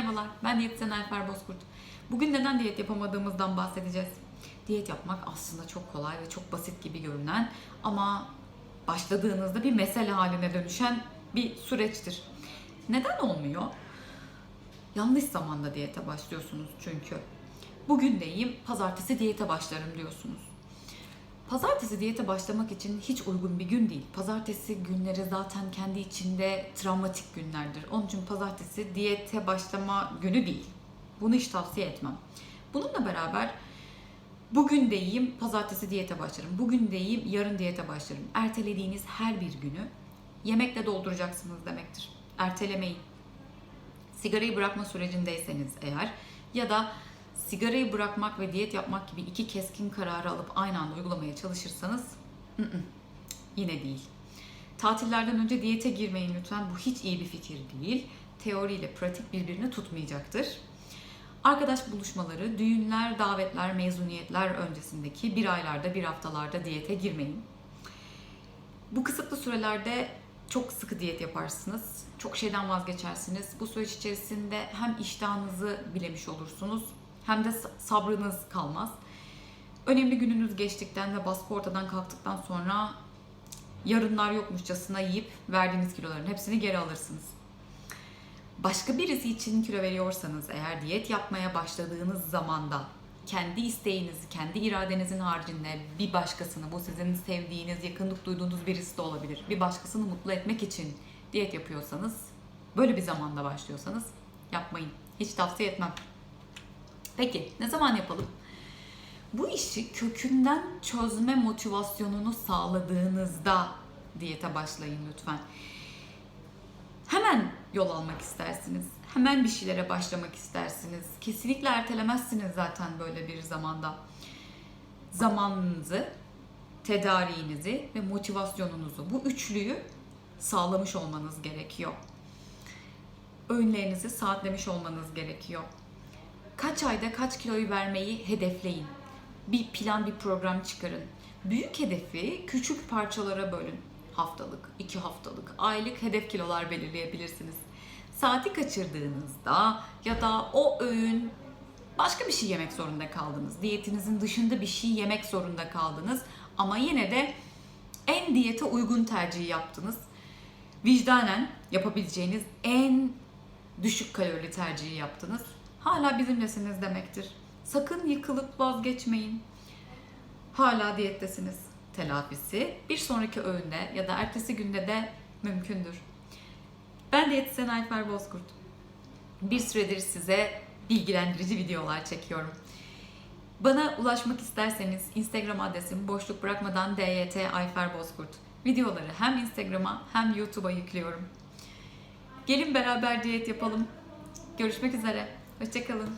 Merhabalar, ben diyetisyen Ayfer Bozkurt. Bugün neden diyet yapamadığımızdan bahsedeceğiz. Diyet yapmak aslında çok kolay ve çok basit gibi görünen ama başladığınızda bir mesele haline dönüşen bir süreçtir. Neden olmuyor? Yanlış zamanda diyete başlıyorsunuz çünkü. Bugün deyim, pazartesi diyete başlarım diyorsunuz. Pazartesi diyete başlamak için hiç uygun bir gün değil. Pazartesi günleri zaten kendi içinde travmatik günlerdir. Onun için pazartesi diyete başlama günü değil. Bunu hiç tavsiye etmem. Bununla beraber bugün de yiyeyim, pazartesi diyete başlarım. Bugün de yiyeyim, yarın diyete başlarım. Ertelediğiniz her bir günü yemekle dolduracaksınız demektir. Ertelemeyin. Sigarayı bırakma sürecindeyseniz eğer ya da sigarayı bırakmak ve diyet yapmak gibi iki keskin kararı alıp aynı anda uygulamaya çalışırsanız ı-ı, yine değil. Tatillerden önce diyete girmeyin lütfen. Bu hiç iyi bir fikir değil. Teori ile pratik birbirini tutmayacaktır. Arkadaş buluşmaları, düğünler, davetler, mezuniyetler öncesindeki bir aylarda, bir haftalarda diyete girmeyin. Bu kısıtlı sürelerde çok sıkı diyet yaparsınız. Çok şeyden vazgeçersiniz. Bu süreç içerisinde hem iştahınızı bilemiş olursunuz hem de sabrınız kalmaz. Önemli gününüz geçtikten ve baskı ortadan kalktıktan sonra yarınlar yokmuşçasına yiyip verdiğiniz kiloların hepsini geri alırsınız. Başka birisi için kilo veriyorsanız eğer diyet yapmaya başladığınız zamanda kendi isteğinizi, kendi iradenizin haricinde bir başkasını, bu sizin sevdiğiniz, yakınlık duyduğunuz birisi de olabilir. Bir başkasını mutlu etmek için diyet yapıyorsanız, böyle bir zamanda başlıyorsanız yapmayın. Hiç tavsiye etmem. Peki ne zaman yapalım? Bu işi kökünden çözme motivasyonunu sağladığınızda diyete başlayın lütfen. Hemen yol almak istersiniz. Hemen bir şeylere başlamak istersiniz. Kesinlikle ertelemezsiniz zaten böyle bir zamanda. Zamanınızı, tedariğinizi ve motivasyonunuzu bu üçlüyü sağlamış olmanız gerekiyor. Öğünlerinizi saatlemiş olmanız gerekiyor. Kaç ayda kaç kiloyu vermeyi hedefleyin. Bir plan, bir program çıkarın. Büyük hedefi küçük parçalara bölün. Haftalık, iki haftalık, aylık hedef kilolar belirleyebilirsiniz. Saati kaçırdığınızda ya da o öğün başka bir şey yemek zorunda kaldınız. Diyetinizin dışında bir şey yemek zorunda kaldınız. Ama yine de en diyete uygun tercihi yaptınız. Vicdanen yapabileceğiniz en düşük kalorili tercihi yaptınız. Hala bizimlesiniz demektir. Sakın yıkılıp vazgeçmeyin. Hala diyettesiniz. Telafisi bir sonraki öğünde ya da ertesi günde de mümkündür. Ben diyetisyen Ayfer Bozkurt. Bir süredir size bilgilendirici videolar çekiyorum. Bana ulaşmak isterseniz Instagram adresim boşluk bırakmadan DYT Ayfer Bozkurt. Videoları hem Instagram'a hem YouTube'a yüklüyorum. Gelin beraber diyet yapalım. Görüşmek üzere. Hoşçakalın.